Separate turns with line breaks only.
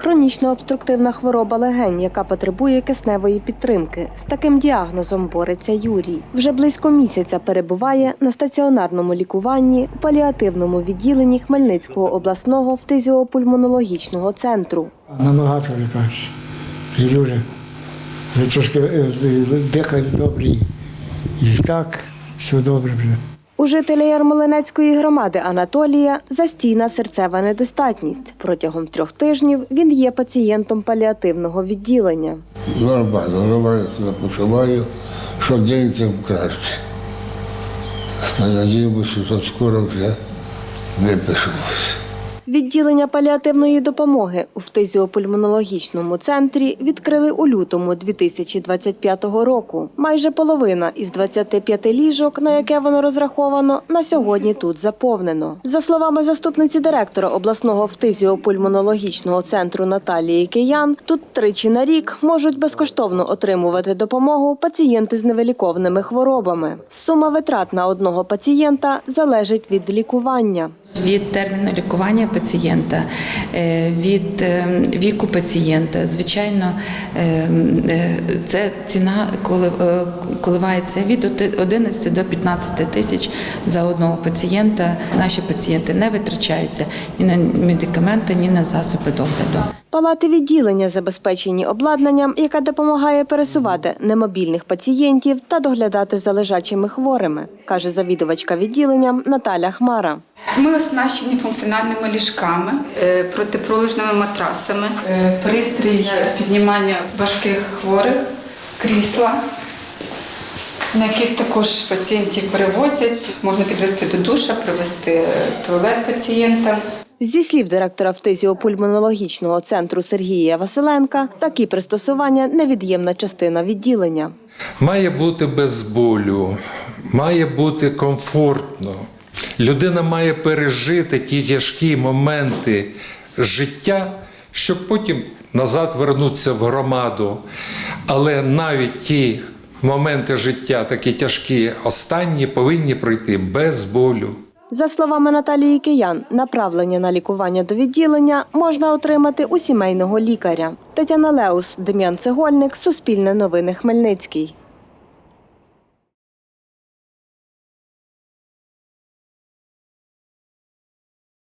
хронічна обструктивна хвороба легень, яка потребує кисневої підтримки. З таким діагнозом бореться Юрій. Вже близько місяця перебуває на стаціонарному лікуванні у паліативному відділенні Хмельницького обласного фтизіопульмонологічного центру.
Набагато краще. І дуже. Трошки е, е, дихає добре. І, і так, все добре вже.
У жителя Ярмолинецької громади Анатолія застійна серцева недостатність. Протягом трьох тижнів він є пацієнтом паліативного відділення.
Нормально, нормально себе почуваю, що день тим краще. Надіємося, що скоро вже випишемося.
Відділення паліативної допомоги у фтизіопульмонологічному центрі відкрили у лютому 2025 року. Майже половина із 25 ліжок, на яке воно розраховано, на сьогодні тут заповнено. За словами заступниці директора обласного фтизіопульмонологічного центру Наталії Киян, тут тричі на рік можуть безкоштовно отримувати допомогу пацієнти з невиліковними хворобами. Сума витрат на одного пацієнта залежить від лікування.
Від терміну лікування пацієнта, е, від е, віку пацієнта, звичайно, е, це ціна коливається від оти- 11 до 15 тисяч за одного пацієнта. Наші пацієнти не витрачаються ні на медикаменти, ні на засоби догляду.
Палати відділення забезпечені обладнанням, яке допомагає пересувати немобільних пацієнтів та доглядати за лежачими хворими, каже завідувачка відділенням Наталя Хмара.
Ми оснащені функціональними ліжками, е, протипролежними матрасами, е, пристрій піднімання важких хворих, крісла, на яких також пацієнтів перевозять. Можна підвести до душа, привести е, туалет пацієнта.
Зі слів директора фтизіопульмонологічного центру Сергія Василенка, такі пристосування невід'ємна частина відділення.
Має бути без болю, має бути комфортно. Людина має пережити ті тяжкі моменти життя, щоб потім назад вернутися в громаду. Але навіть ті моменти життя, такі тяжкі, останні, повинні пройти без болю.
За словами Наталії Киян, направлення на лікування до відділення можна отримати у сімейного лікаря. Тетяна Леус, Дем'ян Цегольник, Суспільне новини Хмельницький.